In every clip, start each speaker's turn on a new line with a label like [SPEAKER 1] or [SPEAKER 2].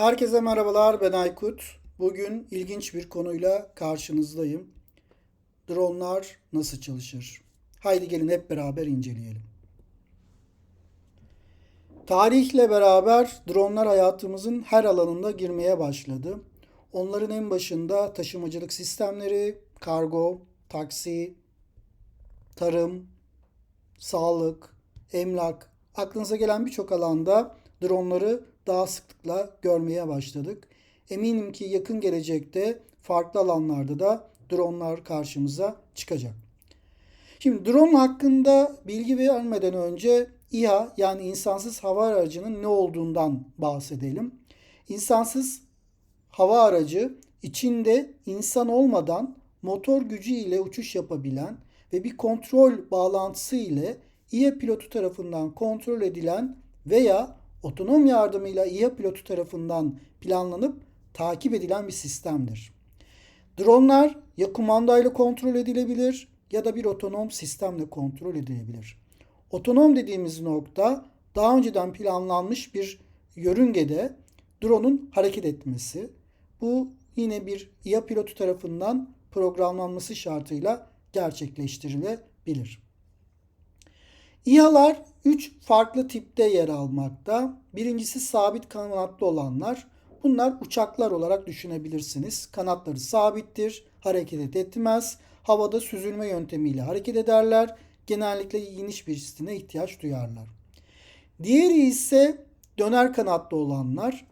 [SPEAKER 1] Herkese merhabalar ben Aykut. Bugün ilginç bir konuyla karşınızdayım. Dronlar nasıl çalışır? Haydi gelin hep beraber inceleyelim. Tarihle beraber dronlar hayatımızın her alanında girmeye başladı. Onların en başında taşımacılık sistemleri, kargo, taksi, tarım, sağlık, emlak, aklınıza gelen birçok alanda dronları daha sıklıkla görmeye başladık. Eminim ki yakın gelecekte farklı alanlarda da dronlar karşımıza çıkacak. Şimdi drone hakkında bilgi vermeden önce İHA yani insansız hava aracının ne olduğundan bahsedelim. İnsansız hava aracı içinde insan olmadan motor gücü ile uçuş yapabilen ve bir kontrol bağlantısı ile İHA pilotu tarafından kontrol edilen veya otonom yardımıyla İHA pilotu tarafından planlanıp takip edilen bir sistemdir. Dronlar ya kumandayla kontrol edilebilir ya da bir otonom sistemle kontrol edilebilir. Otonom dediğimiz nokta daha önceden planlanmış bir yörüngede drone'un hareket etmesi. Bu yine bir İHA pilotu tarafından programlanması şartıyla gerçekleştirilebilir. İHA'lar 3 farklı tipte yer almakta. Birincisi sabit kanatlı olanlar. Bunlar uçaklar olarak düşünebilirsiniz. Kanatları sabittir, hareket etmez. Havada süzülme yöntemiyle hareket ederler. Genellikle iniş pistine ihtiyaç duyarlar. Diğeri ise döner kanatlı olanlar.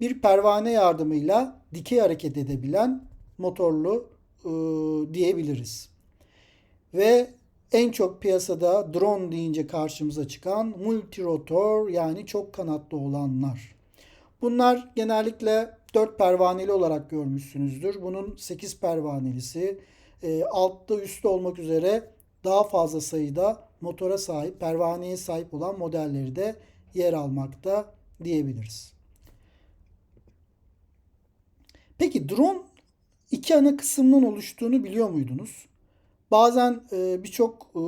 [SPEAKER 1] Bir pervane yardımıyla dikey hareket edebilen motorlu e, diyebiliriz. Ve en çok piyasada drone deyince karşımıza çıkan multirotor yani çok kanatlı olanlar. Bunlar genellikle 4 pervaneli olarak görmüşsünüzdür. Bunun 8 pervanelisi e, altta üstte olmak üzere daha fazla sayıda motora sahip, pervaneye sahip olan modelleri de yer almakta diyebiliriz. Peki drone iki ana kısımdan oluştuğunu biliyor muydunuz? Bazen e, birçok e,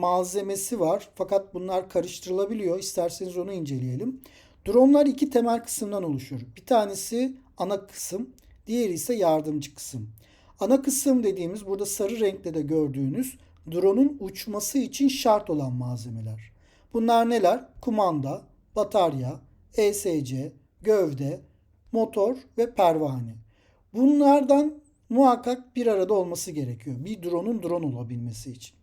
[SPEAKER 1] malzemesi var fakat bunlar karıştırılabiliyor. İsterseniz onu inceleyelim. Dronlar iki temel kısımdan oluşur. Bir tanesi ana kısım, diğeri ise yardımcı kısım. Ana kısım dediğimiz burada sarı renkte de gördüğünüz drone'un uçması için şart olan malzemeler. Bunlar neler? Kumanda, batarya, ESC, gövde, motor ve pervane. Bunlardan muhakkak bir arada olması gerekiyor. Bir drone'un drone olabilmesi için.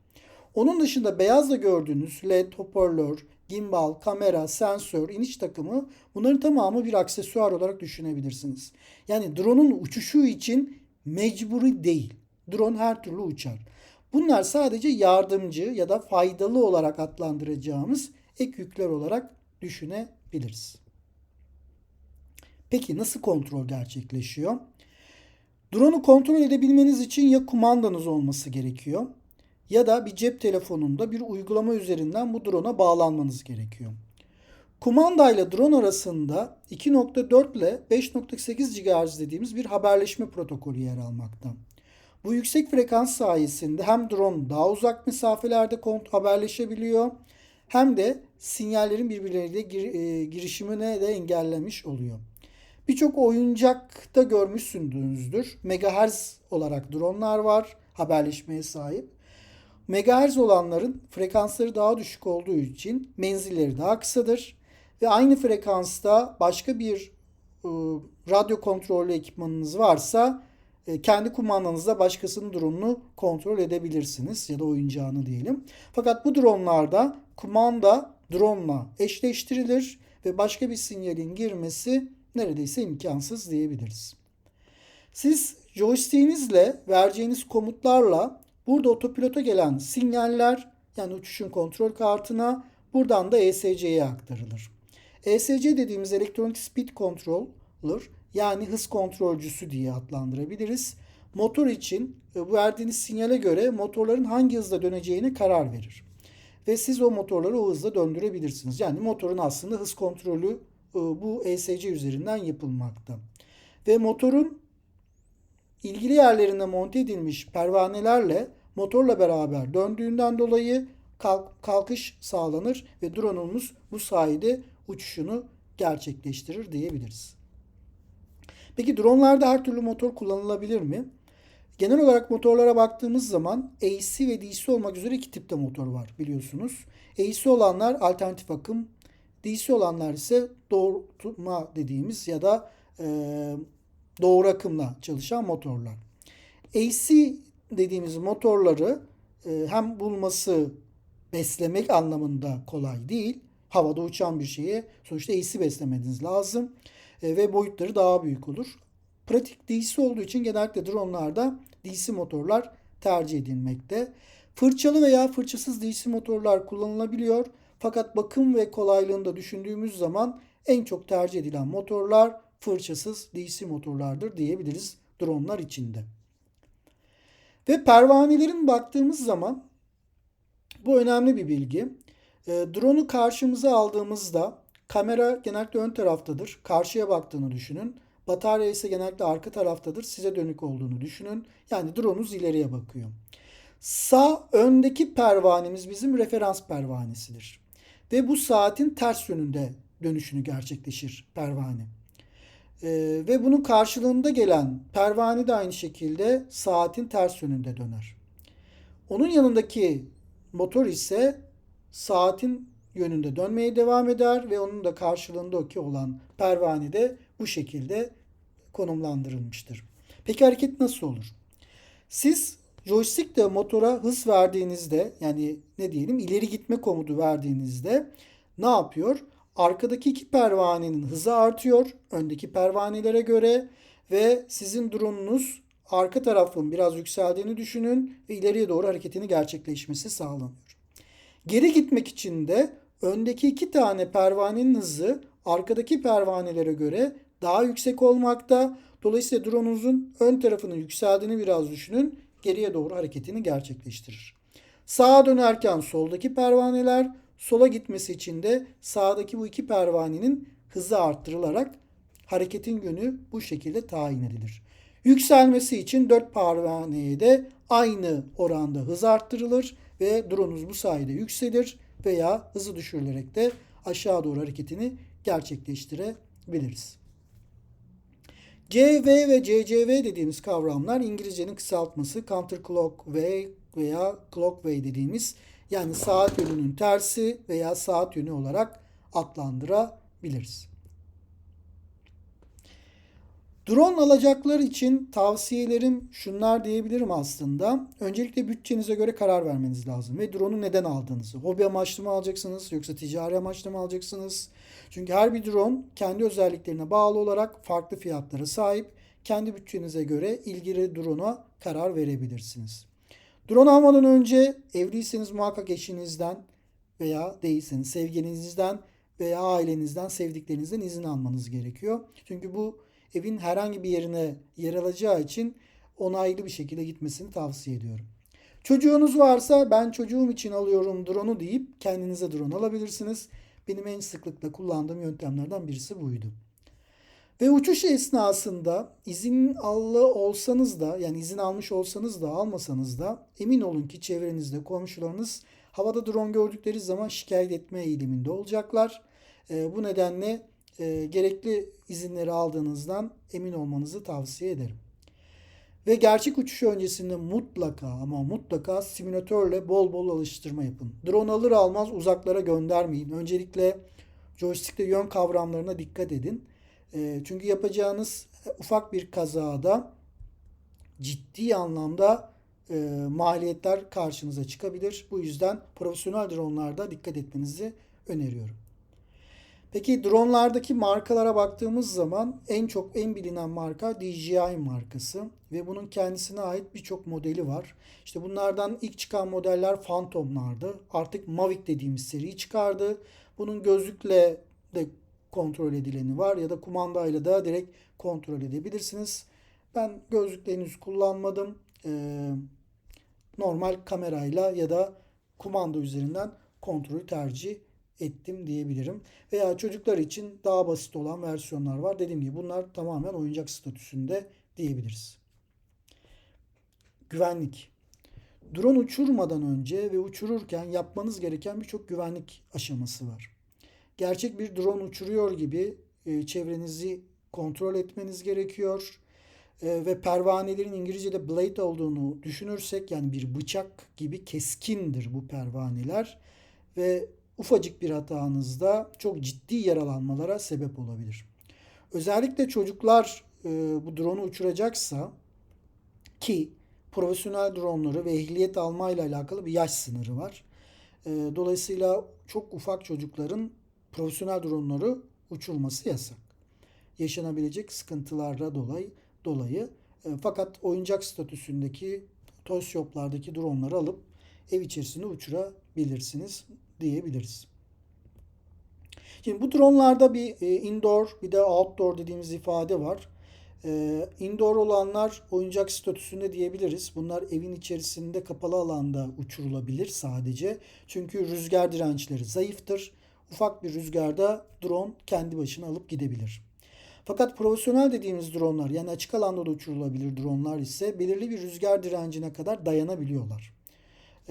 [SPEAKER 1] Onun dışında beyazda gördüğünüz led, hoparlör, gimbal, kamera, sensör, iniş takımı bunların tamamı bir aksesuar olarak düşünebilirsiniz. Yani drone'un uçuşu için mecburi değil. Drone her türlü uçar. Bunlar sadece yardımcı ya da faydalı olarak adlandıracağımız ek yükler olarak düşünebiliriz. Peki nasıl kontrol gerçekleşiyor? Drone'u kontrol edebilmeniz için ya kumandanız olması gerekiyor ya da bir cep telefonunda bir uygulama üzerinden bu drone'a bağlanmanız gerekiyor. Kumanda ile drone arasında 2.4 ile 5.8 GHz dediğimiz bir haberleşme protokolü yer almakta. Bu yüksek frekans sayesinde hem drone daha uzak mesafelerde haberleşebiliyor hem de sinyallerin birbirleriyle gir, e, girişimine de engellemiş oluyor. Birçok oyuncakta görmüşsünüzdür. Megahertz olarak dronlar var. Haberleşmeye sahip. Megahertz olanların frekansları daha düşük olduğu için menzilleri daha kısadır. Ve aynı frekansta başka bir e, radyo kontrollü ekipmanınız varsa e, kendi kumandanızda başkasının drone'unu kontrol edebilirsiniz ya da oyuncağını diyelim. Fakat bu dronlarda kumanda drone'la eşleştirilir ve başka bir sinyalin girmesi neredeyse imkansız diyebiliriz. Siz joystick'inizle vereceğiniz komutlarla burada otopilota gelen sinyaller yani uçuşun kontrol kartına buradan da ESC'ye aktarılır. ESC dediğimiz Electronic Speed Controller yani hız kontrolcüsü diye adlandırabiliriz. Motor için e, verdiğiniz sinyale göre motorların hangi hızla döneceğini karar verir. Ve siz o motorları o hızla döndürebilirsiniz. Yani motorun aslında hız kontrolü bu ESC üzerinden yapılmakta. Ve motorun ilgili yerlerine monte edilmiş pervanelerle motorla beraber döndüğünden dolayı kalk, kalkış sağlanır ve drone'umuz bu sayede uçuşunu gerçekleştirir diyebiliriz. Peki dronlarda her türlü motor kullanılabilir mi? Genel olarak motorlara baktığımız zaman AC ve DC olmak üzere iki tipte motor var biliyorsunuz. AC olanlar alternatif akım, DC olanlar ise doğrultma dediğimiz ya da e, doğru akımla çalışan motorlar. AC dediğimiz motorları e, hem bulması beslemek anlamında kolay değil. Havada uçan bir şeye sonuçta AC beslemeniz lazım e, ve boyutları daha büyük olur. Pratik DC olduğu için genellikle dronlarda DC motorlar tercih edilmekte. Fırçalı veya fırçasız DC motorlar kullanılabiliyor. Fakat bakım ve kolaylığını da düşündüğümüz zaman en çok tercih edilen motorlar fırçasız DC motorlardır diyebiliriz dronlar içinde. Ve pervanelerin baktığımız zaman bu önemli bir bilgi. E, drone'u karşımıza aldığımızda kamera genellikle ön taraftadır. Karşıya baktığını düşünün. Batarya ise genellikle arka taraftadır. Size dönük olduğunu düşünün. Yani drone'unuz ileriye bakıyor. Sağ öndeki pervanemiz bizim referans pervanesidir. Ve bu saatin ters yönünde dönüşünü gerçekleşir pervane. Ee, ve bunun karşılığında gelen pervane de aynı şekilde saatin ters yönünde döner. Onun yanındaki motor ise saatin yönünde dönmeye devam eder ve onun da karşılığındaki olan pervane de bu şekilde konumlandırılmıştır. Peki hareket nasıl olur? Siz joystickle motora hız verdiğinizde yani ne diyelim ileri gitme komutu verdiğinizde ne yapıyor? Arkadaki iki pervanenin hızı artıyor öndeki pervanelere göre ve sizin drone'unuz arka tarafın biraz yükseldiğini düşünün ve ileriye doğru hareketini gerçekleşmesi sağlanıyor. Geri gitmek için de öndeki iki tane pervanenin hızı arkadaki pervanelere göre daha yüksek olmakta. Dolayısıyla drone'unuzun ön tarafının yükseldiğini biraz düşünün. Geriye doğru hareketini gerçekleştirir. Sağa dönerken soldaki pervaneler, sola gitmesi için de sağdaki bu iki pervanenin hızı arttırılarak hareketin yönü bu şekilde tayin edilir. Yükselmesi için dört pervaneye de aynı oranda hız arttırılır ve drone'unuz bu sayede yükselir veya hızı düşürülerek de aşağı doğru hareketini gerçekleştirebiliriz. CV ve CCV dediğimiz kavramlar İngilizcenin kısaltması counter clock way veya clock way dediğimiz yani saat yönünün tersi veya saat yönü olarak adlandırabiliriz. Drone alacaklar için tavsiyelerim şunlar diyebilirim aslında. Öncelikle bütçenize göre karar vermeniz lazım ve drone'u neden aldığınızı. Hobi amaçlı mı alacaksınız yoksa ticari amaçlı mı alacaksınız? Çünkü her bir drone kendi özelliklerine bağlı olarak farklı fiyatlara sahip. Kendi bütçenize göre ilgili drone'a karar verebilirsiniz. Drone almadan önce evliyseniz muhakkak eşinizden veya değilseniz sevgilinizden veya ailenizden, sevdiklerinizden izin almanız gerekiyor. Çünkü bu evin herhangi bir yerine yer alacağı için onaylı bir şekilde gitmesini tavsiye ediyorum. Çocuğunuz varsa ben çocuğum için alıyorum drone'u deyip kendinize drone alabilirsiniz. Benim en sıklıkla kullandığım yöntemlerden birisi buydu. Ve uçuş esnasında izin allı olsanız da yani izin almış olsanız da almasanız da emin olun ki çevrenizde komşularınız havada drone gördükleri zaman şikayet etme eğiliminde olacaklar. E, bu nedenle e, gerekli izinleri aldığınızdan emin olmanızı tavsiye ederim. Ve gerçek uçuş öncesinde mutlaka ama mutlaka simülatörle bol bol alıştırma yapın. Drone alır almaz uzaklara göndermeyin. Öncelikle joystick'te yön kavramlarına dikkat edin. E, çünkü yapacağınız ufak bir kazada ciddi anlamda e, maliyetler karşınıza çıkabilir. Bu yüzden profesyonel dronlarda dikkat etmenizi öneriyorum. Peki dronlardaki markalara baktığımız zaman en çok en bilinen marka DJI markası ve bunun kendisine ait birçok modeli var. İşte bunlardan ilk çıkan modeller Phantom'lardı. Artık Mavic dediğimiz seri çıkardı. Bunun gözlükle de kontrol edileni var ya da kumandayla da direkt kontrol edebilirsiniz. Ben gözlükle henüz kullanmadım. Ee, normal kamerayla ya da kumanda üzerinden kontrolü tercih ettim diyebilirim. Veya çocuklar için daha basit olan versiyonlar var. Dediğim gibi bunlar tamamen oyuncak statüsünde diyebiliriz. Güvenlik. Drone uçurmadan önce ve uçururken yapmanız gereken birçok güvenlik aşaması var. Gerçek bir drone uçuruyor gibi e, çevrenizi kontrol etmeniz gerekiyor. E, ve pervanelerin İngilizce'de blade olduğunu düşünürsek yani bir bıçak gibi keskindir bu pervaneler ve ufacık bir hatanızda çok ciddi yaralanmalara sebep olabilir. Özellikle çocuklar e, bu drone'u uçuracaksa ki profesyonel dronları ve ehliyet almayla alakalı bir yaş sınırı var. E, dolayısıyla çok ufak çocukların profesyonel dronları uçurması yasak. Yaşanabilecek sıkıntılarla dolayı dolayı e, fakat oyuncak statüsündeki toy shop'lardaki dronları alıp ev içerisinde uçurabilirsiniz diyebiliriz. Şimdi bu dronlarda bir e, indoor bir de outdoor dediğimiz ifade var. E, indoor olanlar oyuncak statüsünde diyebiliriz. Bunlar evin içerisinde kapalı alanda uçurulabilir sadece. Çünkü rüzgar dirençleri zayıftır. Ufak bir rüzgarda drone kendi başına alıp gidebilir. Fakat profesyonel dediğimiz dronlar yani açık alanda da uçurulabilir dronlar ise belirli bir rüzgar direncine kadar dayanabiliyorlar.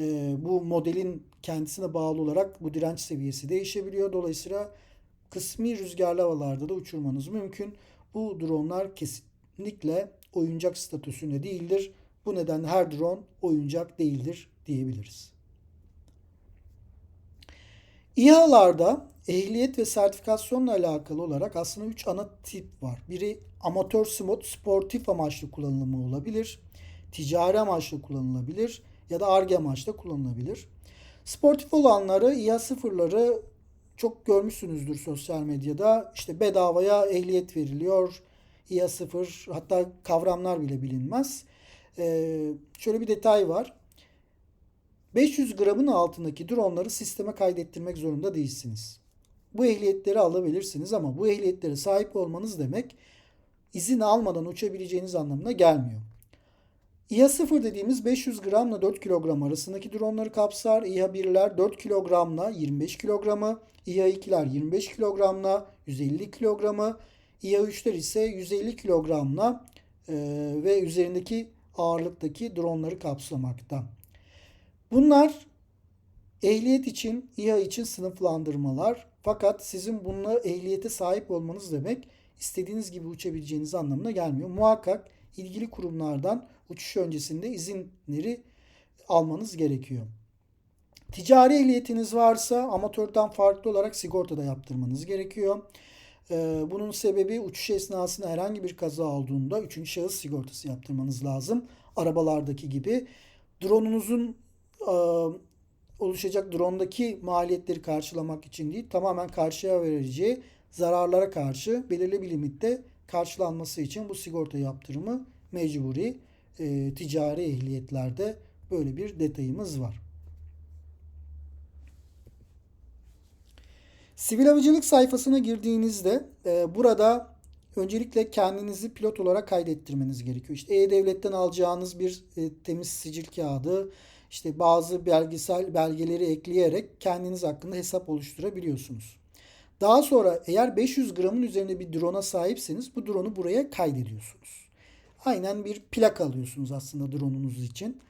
[SPEAKER 1] Ee, bu modelin kendisine bağlı olarak bu direnç seviyesi değişebiliyor. Dolayısıyla kısmi rüzgarlı havalarda da uçurmanız mümkün. Bu dronlar kesinlikle oyuncak statüsünde değildir. Bu nedenle her drone oyuncak değildir diyebiliriz. İHA'larda ehliyet ve sertifikasyonla alakalı olarak aslında 3 ana tip var. Biri amatör smot sportif amaçlı kullanımı olabilir. Ticari amaçlı kullanılabilir ya da ARGE amaçlı kullanılabilir. Sportif olanları İHA sıfırları çok görmüşsünüzdür sosyal medyada. İşte bedavaya ehliyet veriliyor. İHA sıfır hatta kavramlar bile bilinmez. Ee, şöyle bir detay var. 500 gramın altındaki dronları sisteme kaydettirmek zorunda değilsiniz. Bu ehliyetleri alabilirsiniz ama bu ehliyetlere sahip olmanız demek izin almadan uçabileceğiniz anlamına gelmiyor. İHA 0 dediğimiz 500 gramla 4 kilogram arasındaki dronları kapsar. İHA 1'ler 4 kilogramla 25 kilogramı, İHA 2'ler 25 kilogramla 150 kilogramı, İHA 3'ler ise 150 kilogramla e, ve üzerindeki ağırlıktaki dronları kapsamakta. Bunlar ehliyet için, İHA için sınıflandırmalar. Fakat sizin bununla ehliyete sahip olmanız demek istediğiniz gibi uçabileceğiniz anlamına gelmiyor. Muhakkak ilgili kurumlardan uçuş öncesinde izinleri almanız gerekiyor. Ticari ehliyetiniz varsa amatörden farklı olarak sigorta da yaptırmanız gerekiyor. Ee, bunun sebebi uçuş esnasında herhangi bir kaza olduğunda üçüncü şahıs sigortası yaptırmanız lazım. Arabalardaki gibi. Drone'unuzun e, oluşacak drone'daki maliyetleri karşılamak için değil, tamamen karşıya vereceği zararlara karşı belirli bir limitte karşılanması için bu sigorta yaptırımı mecburi. E, ticari ehliyetlerde böyle bir detayımız var. Sivil havacılık sayfasına girdiğinizde e, burada öncelikle kendinizi pilot olarak kaydettirmeniz gerekiyor. İşte E-Devlet'ten alacağınız bir e, temiz sicil kağıdı, işte bazı belgesel belgeleri ekleyerek kendiniz hakkında hesap oluşturabiliyorsunuz. Daha sonra eğer 500 gramın üzerinde bir drone'a sahipseniz bu drone'u buraya kaydediyorsunuz. Aynen bir plak alıyorsunuz aslında drone'unuz için.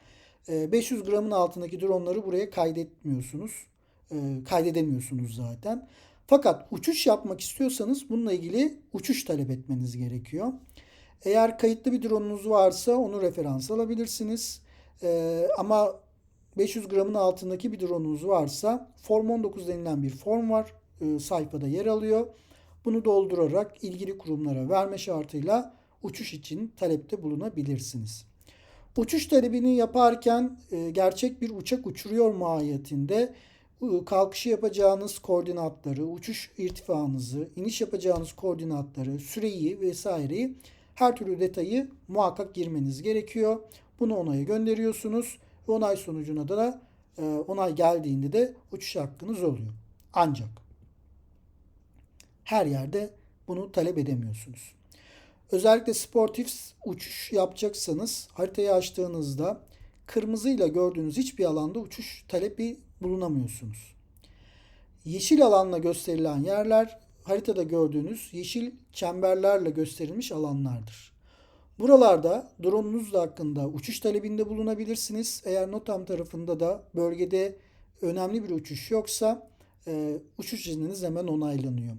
[SPEAKER 1] 500 ee, gramın altındaki dronları buraya kaydetmiyorsunuz. Ee, kaydedemiyorsunuz zaten. Fakat uçuş yapmak istiyorsanız bununla ilgili uçuş talep etmeniz gerekiyor. Eğer kayıtlı bir drone'unuz varsa onu referans alabilirsiniz. Ee, ama 500 gramın altındaki bir drone'unuz varsa Form 19 denilen bir form var. Sayfada yer alıyor. Bunu doldurarak ilgili kurumlara verme şartıyla uçuş için talepte bulunabilirsiniz. Uçuş talebini yaparken e, gerçek bir uçak uçuruyor mahiyetinde e, kalkışı yapacağınız koordinatları, uçuş irtifanızı, iniş yapacağınız koordinatları, süreyi vesaireyi her türlü detayı muhakkak girmeniz gerekiyor. Bunu onaya gönderiyorsunuz onay sonucuna da onay geldiğinde de uçuş hakkınız oluyor. Ancak her yerde bunu talep edemiyorsunuz. Özellikle sportif uçuş yapacaksanız haritayı açtığınızda kırmızıyla gördüğünüz hiçbir alanda uçuş talebi bulunamıyorsunuz. Yeşil alanla gösterilen yerler haritada gördüğünüz yeşil çemberlerle gösterilmiş alanlardır. Buralarda drone'unuz hakkında uçuş talebinde bulunabilirsiniz. Eğer NOTAM tarafında da bölgede önemli bir uçuş yoksa e, uçuş izniniz hemen onaylanıyor.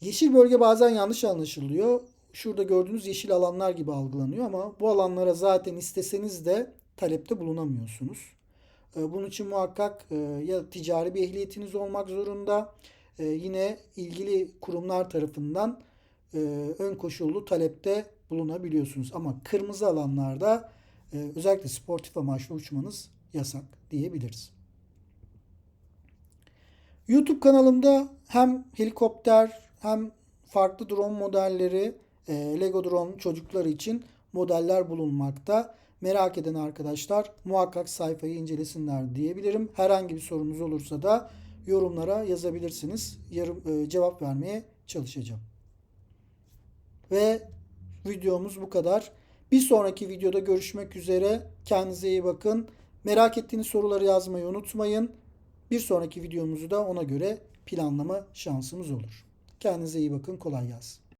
[SPEAKER 1] Yeşil bölge bazen yanlış anlaşılıyor. Şurada gördüğünüz yeşil alanlar gibi algılanıyor ama bu alanlara zaten isteseniz de talepte bulunamıyorsunuz. E, Bunun için muhakkak e, ya ticari bir ehliyetiniz olmak zorunda e, yine ilgili kurumlar tarafından e, ön koşullu talepte bulunabiliyorsunuz. Ama kırmızı alanlarda özellikle sportif amaçlı uçmanız yasak diyebiliriz. YouTube kanalımda hem helikopter hem farklı drone modelleri, Lego drone çocukları için modeller bulunmakta. Merak eden arkadaşlar muhakkak sayfayı incelesinler diyebilirim. Herhangi bir sorunuz olursa da yorumlara yazabilirsiniz. Yarım, e, cevap vermeye çalışacağım. Ve videomuz bu kadar. Bir sonraki videoda görüşmek üzere. Kendinize iyi bakın. Merak ettiğiniz soruları yazmayı unutmayın. Bir sonraki videomuzu da ona göre planlama şansımız olur. Kendinize iyi bakın. Kolay gelsin.